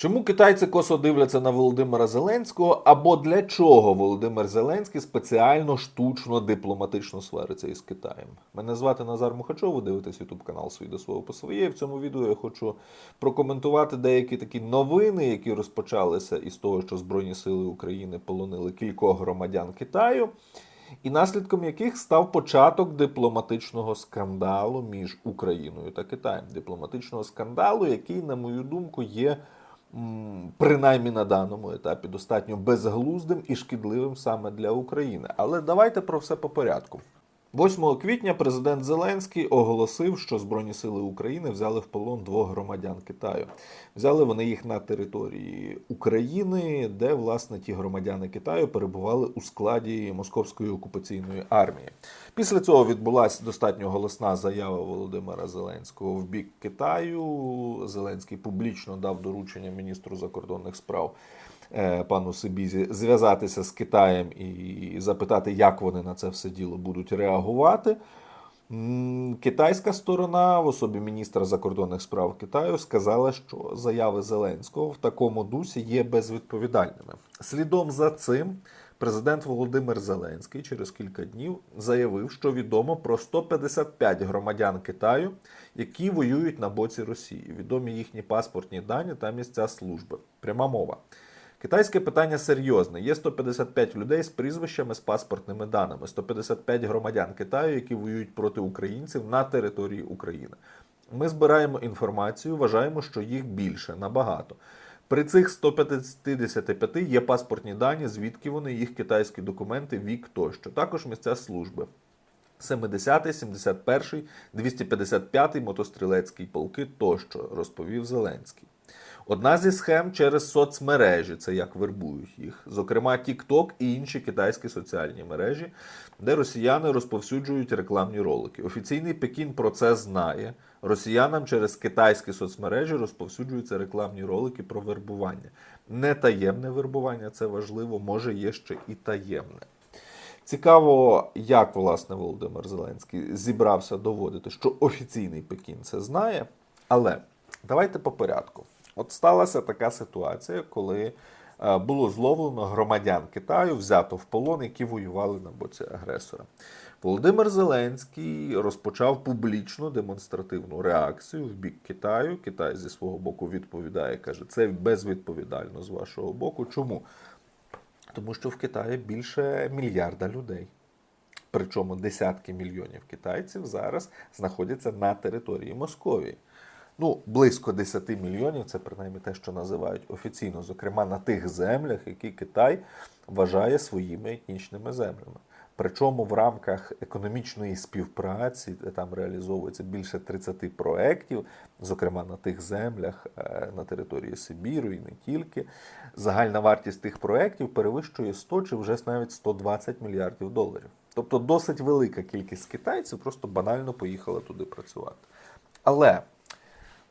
Чому китайці косо дивляться на Володимира Зеленського? Або для чого Володимир Зеленський спеціально штучно дипломатично свариться із Китаєм? Мене звати Назар Мухачов, ви дивитесь ютуб канал «Свій до свого по своє. В цьому відео я хочу прокоментувати деякі такі новини, які розпочалися із того, що Збройні Сили України полонили кількох громадян Китаю. І наслідком яких став початок дипломатичного скандалу між Україною та Китаєм. Дипломатичного скандалу, який, на мою думку, є принаймні на даному етапі достатньо безглуздим і шкідливим саме для України. Але давайте про все по порядку. 8 квітня президент Зеленський оголосив, що Збройні сили України взяли в полон двох громадян Китаю. Взяли вони їх на території України, де власне ті громадяни Китаю перебували у складі Московської окупаційної армії. Після цього відбулася достатньо голосна заява Володимира Зеленського в бік Китаю. Зеленський публічно дав доручення міністру закордонних справ пану Сибізі зв'язатися з Китаєм і запитати, як вони на це все діло будуть реагувати. Китайська сторона в особі міністра закордонних справ Китаю сказала, що заяви Зеленського в такому дусі є безвідповідальними. Слідом за цим президент Володимир Зеленський через кілька днів заявив, що відомо про 155 громадян Китаю, які воюють на боці Росії. Відомі їхні паспортні дані та місця служби. Пряма мова. Китайське питання серйозне. Є 155 людей з прізвищами з паспортними даними, 155 громадян Китаю, які воюють проти українців на території України. Ми збираємо інформацію, вважаємо, що їх більше набагато. При цих 155 є паспортні дані, звідки вони, їх китайські документи, вік тощо. Також місця служби. 70-й, 71-й, 255-й мотострілецький полки тощо, розповів Зеленський. Одна зі схем через соцмережі, це як вербують їх, зокрема TikTok і інші китайські соціальні мережі, де росіяни розповсюджують рекламні ролики. Офіційний Пекін про це знає. Росіянам через китайські соцмережі розповсюджуються рекламні ролики про вербування. Не таємне вербування, це важливо, може є ще і таємне. Цікаво, як власне Володимир Зеленський зібрався доводити, що офіційний Пекін це знає. Але давайте по порядку. От сталася така ситуація, коли е, було зловлено громадян Китаю, взято в полон, які воювали на боці агресора. Володимир Зеленський розпочав публічну демонстративну реакцію в бік Китаю. Китай зі свого боку відповідає, каже, це безвідповідально з вашого боку. Чому? Тому що в Китаї більше мільярда людей. Причому десятки мільйонів китайців зараз знаходяться на території Московії. Ну, близько 10 мільйонів це принаймні те, що називають офіційно, зокрема на тих землях, які Китай вважає своїми етнічними землями. Причому в рамках економічної співпраці, там реалізовується більше 30 проєктів, зокрема на тих землях е, на території Сибіру і не тільки, загальна вартість тих проєктів перевищує 100 чи вже навіть 120 мільярдів доларів. Тобто досить велика кількість китайців просто банально поїхала туди працювати. Але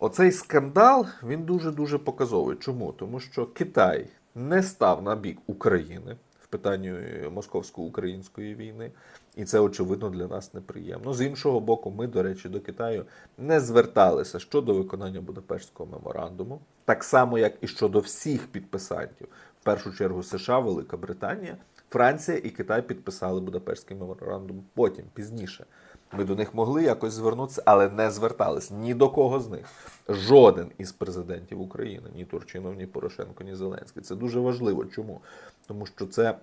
Оцей скандал він дуже дуже показовий. Чому? Тому що Китай не став на бік України в питанні московсько-української війни, і це очевидно для нас неприємно. З іншого боку, ми, до речі, до Китаю не зверталися щодо виконання Будапештського меморандуму, так само як і щодо всіх підписантів, в першу чергу США, Велика Британія, Франція і Китай підписали Будапештський меморандум потім, пізніше. Ми до них могли якось звернутися, але не звертались ні до кого з них. Жоден із президентів України, ні Турчинов, ні Порошенко, ні Зеленський. Це дуже важливо. Чому? Тому що це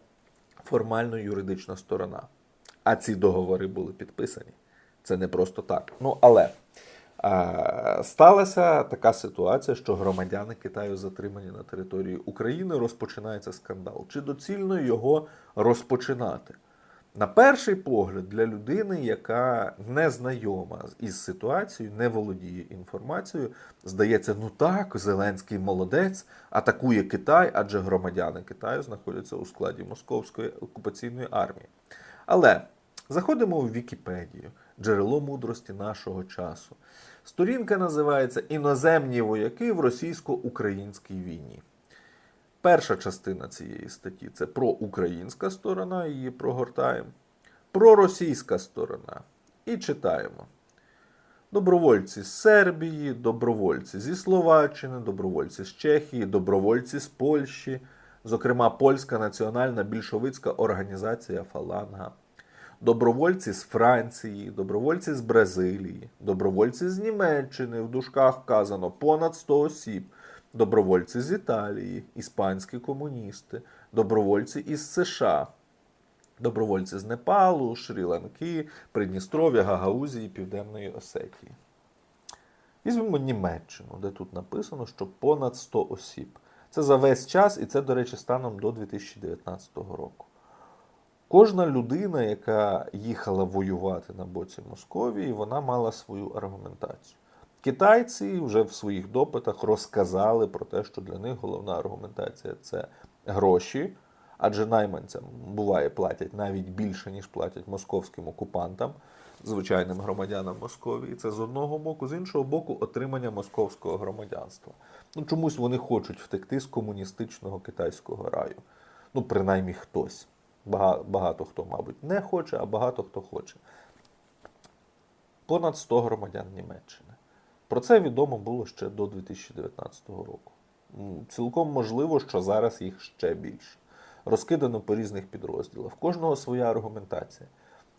формально юридична сторона. А ці договори були підписані. Це не просто так. Ну але е, сталася така ситуація, що громадяни Китаю затримані на території України. Розпочинається скандал. Чи доцільно його розпочинати? На перший погляд, для людини, яка не знайома із ситуацією, не володіє інформацією, здається, ну так, Зеленський молодець, атакує Китай, адже громадяни Китаю знаходяться у складі Московської окупаційної армії. Але заходимо в Вікіпедію, джерело мудрості нашого часу. Сторінка називається Іноземні вояки в російсько-українській війні. Перша частина цієї статті це проукраїнська сторона, її прогортаємо. Проросійська сторона. І читаємо. Добровольці з Сербії, добровольці зі Словаччини, добровольці з Чехії, добровольці з Польщі, зокрема Польська національна більшовицька організація Фаланга, добровольці з Франції, добровольці з Бразилії, добровольці з Німеччини, в дужках вказано понад 100 осіб, добровольці з Італії, іспанські комуністи, добровольці із США, добровольці з Непалу, Шрі-Ланки, Придністров'я, Гагаузії, Південної Осетії. Візьмемо Німеччину, де тут написано, що понад 100 осіб. Це за весь час, і це, до речі, станом до 2019 року. Кожна людина, яка їхала воювати на боці Московії, вона мала свою аргументацію. Китайці вже в своїх допитах розказали про те, що для них головна аргументація це гроші, адже найманцям буває платять навіть більше, ніж платять московським окупантам, звичайним громадянам Московії. Це з одного боку, з іншого боку, отримання московського громадянства. Ну чомусь вони хочуть втекти з комуністичного китайського раю. Ну, принаймні хтось. Бага- Багато хто, мабуть, не хоче, а багато хто хоче. Понад 100 громадян Німеччини. Про це відомо було ще до 2019 року. Цілком можливо, що зараз їх ще більше. Розкидано по різних підрозділах. В кожного своя аргументація.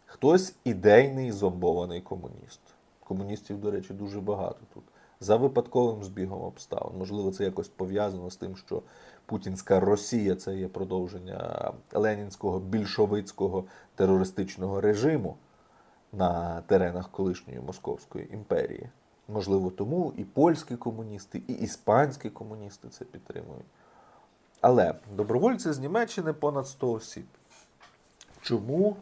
Хтось ідейний зомбований комуніст. Комуністів, до речі, дуже багато тут. За випадковим збігом обставин. Можливо, це якось пов'язано з тим, що Путінська Росія це є продовження ленінського більшовицького терористичного режиму на теренах колишньої Московської імперії. Можливо, тому і польські комуністи, і іспанські комуністи це підтримують. Але добровольці з Німеччини понад 100 осіб. Чому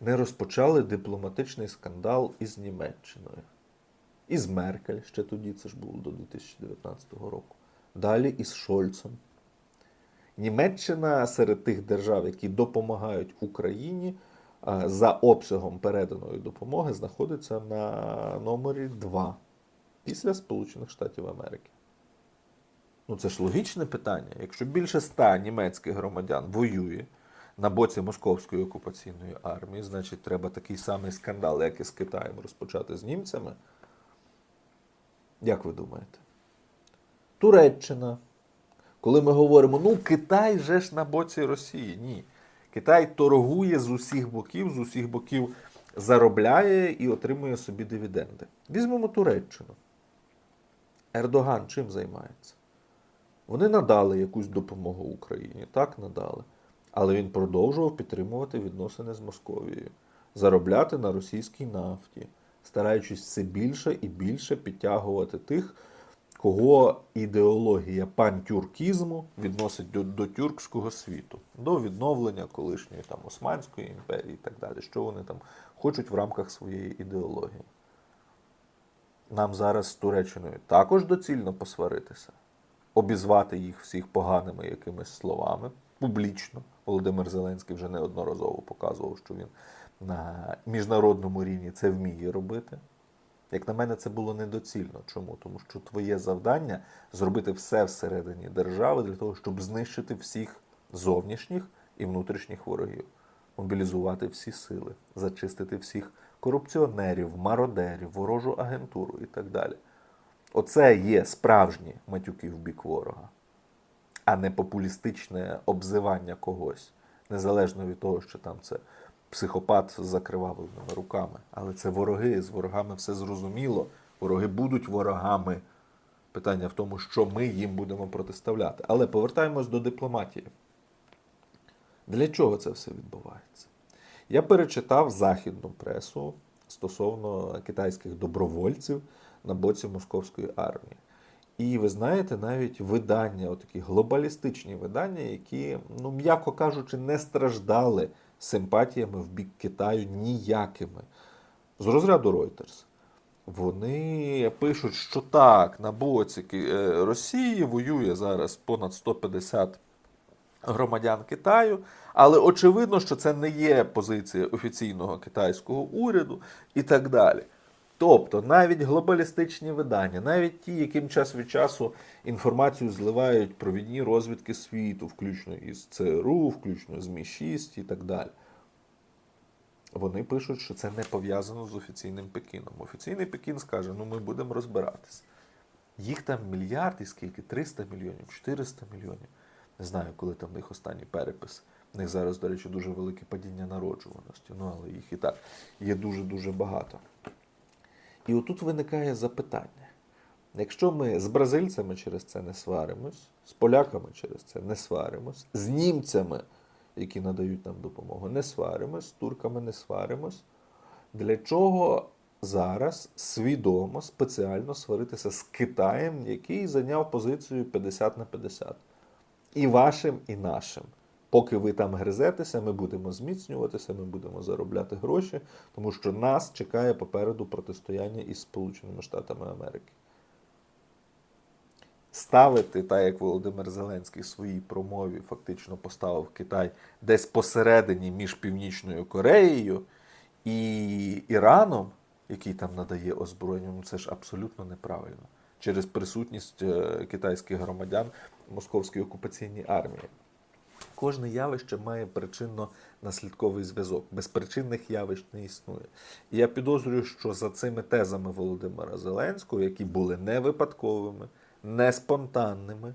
не розпочали дипломатичний скандал із Німеччиною? Із Меркель ще тоді, це ж було до 2019 року. Далі із Шольцем. Німеччина серед тих держав, які допомагають Україні за обсягом переданої допомоги, знаходиться на номері 2 після Сполучених Штатів Америки. Ну, це ж логічне питання. Якщо більше ста німецьких громадян воює на боці московської окупаційної армії, значить треба такий самий скандал, як і з Китаєм, розпочати з німцями. Як ви думаєте? Туреччина. Коли ми говоримо, ну Китай же ж на боці Росії. Ні. Китай торгує з усіх боків, з усіх боків заробляє і отримує собі дивіденди. Візьмемо Туреччину. Ердоган чим займається? Вони надали якусь допомогу Україні, так надали. Але він продовжував підтримувати відносини з Московією, заробляти на російській нафті, стараючись все більше і більше підтягувати тих, кого ідеологія пантюркізму відносить до, до тюркського світу, до відновлення колишньої там Османської імперії і так далі, що вони там хочуть в рамках своєї ідеології. Нам зараз з Туреччиною також доцільно посваритися, обізвати їх всіх поганими якимись словами публічно. Володимир Зеленський вже неодноразово показував, що він на міжнародному рівні це вміє робити. Як на мене, це було недоцільно. Чому? Тому що твоє завдання зробити все всередині держави для того, щоб знищити всіх зовнішніх і внутрішніх ворогів, мобілізувати всі сили, зачистити всіх корупціонерів, мародерів, ворожу агентуру і так далі. Оце є справжні матюки в бік ворога, а не популістичне обзивання когось, незалежно від того, що там це психопат з закривавленими руками. Але це вороги, з ворогами все зрозуміло. Вороги будуть ворогами. Питання в тому, що ми їм будемо протиставляти. Але повертаємось до дипломатії. Для чого це все відбувається? Я перечитав західну пресу стосовно китайських добровольців на боці московської армії. І ви знаєте, навіть видання, отакі глобалістичні видання, які, ну м'яко кажучи, не страждали симпатіями в бік Китаю ніякими. З розряду Reuters. Вони пишуть, що так, на боці е, Росії воює зараз понад 150 громадян Китаю, але очевидно, що це не є позиція офіційного китайського уряду і так далі. Тобто навіть глобалістичні видання, навіть ті, яким час від часу інформацію зливають провідні розвідки світу, включно із ЦРУ, включно з Мі 6 і так далі. вони пишуть, що це не пов'язано з офіційним Пекіном. Офіційний Пекін скаже, ну ми будемо розбиратись. Їх там мільярд і скільки? 300 мільйонів, 400 мільйонів. Не знаю, коли там в них останній перепис. В них зараз, до речі, дуже велике падіння народжуваності. Ну, але їх і так є дуже-дуже багато. І отут виникає запитання. Якщо ми з бразильцями через це не сваримось, з поляками через це не сваримось, з німцями, які надають нам допомогу, не сваримось, з турками не сваримось, для чого зараз свідомо, спеціально сваритися з Китаєм, який зайняв позицію 50 на 50? І вашим, і нашим. Поки ви там гризетеся, ми будемо зміцнюватися, ми будемо заробляти гроші, тому що нас чекає попереду протистояння із Сполученими Штатами Америки. Ставити, так як Володимир Зеленський в своїй промові фактично поставив Китай десь посередині між Північною Кореєю і Іраном, який там надає озброєння, ну це ж абсолютно неправильно. Через присутність е, китайських громадян московської окупаційній армії. Кожне явище має причинно-наслідковий зв'язок. Безпричинних явищ не існує. І я підозрюю, що за цими тезами Володимира Зеленського, які були не випадковими, не спонтанними,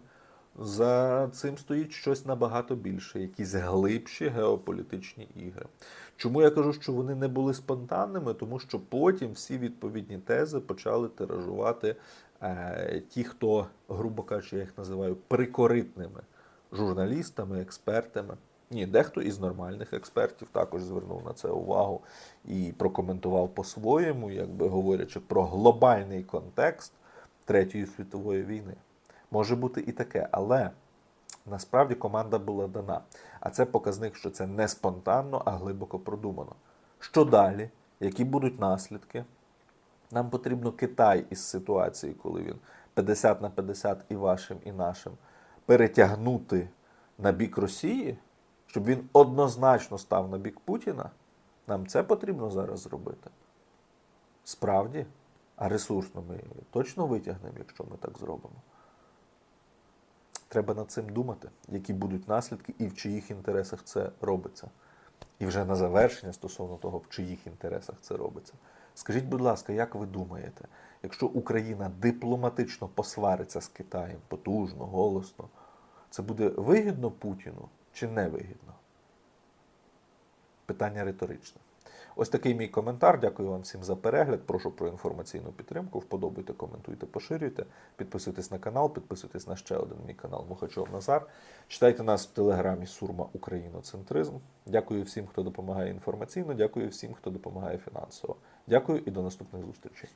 за цим стоїть щось набагато більше, якісь глибші геополітичні ігри. Чому я кажу, що вони не були спонтанними? Тому що потім всі відповідні тези почали тиражувати е, ті, хто, грубо кажучи, я їх називаю прикоритними журналістами, експертами. Ні, дехто із нормальних експертів також звернув на це увагу і прокоментував по-своєму, якби говорячи про глобальний контекст Третьої світової війни. Може бути і таке, але насправді команда була дана. А це показник, що це не спонтанно, а глибоко продумано. Що далі? Які будуть наслідки? Нам потрібно Китай із ситуації, коли він 50 на 50 і вашим, і нашим, перетягнути на бік Росії, щоб він однозначно став на бік Путіна. Нам це потрібно зараз зробити. Справді, а ресурсно ми точно витягнемо, якщо ми так зробимо. Треба над цим думати, які будуть наслідки і в чиїх інтересах це робиться. І вже на завершення стосовно того, в чиїх інтересах це робиться. Скажіть, будь ласка, як ви думаєте, якщо Україна дипломатично посвариться з Китаєм потужно, голосно, це буде вигідно Путіну чи не вигідно? Питання риторичне. Ось такий мій коментар. Дякую вам всім за перегляд. Прошу про інформаційну підтримку. Вподобайте, коментуйте, поширюйте. Підписуйтесь на канал, підписуйтесь на ще один мій канал Мухачов Назар. Читайте нас в телеграмі Сурма Україноцентризм. Дякую всім, хто допомагає інформаційно. Дякую всім, хто допомагає фінансово. Дякую і до наступних зустрічей.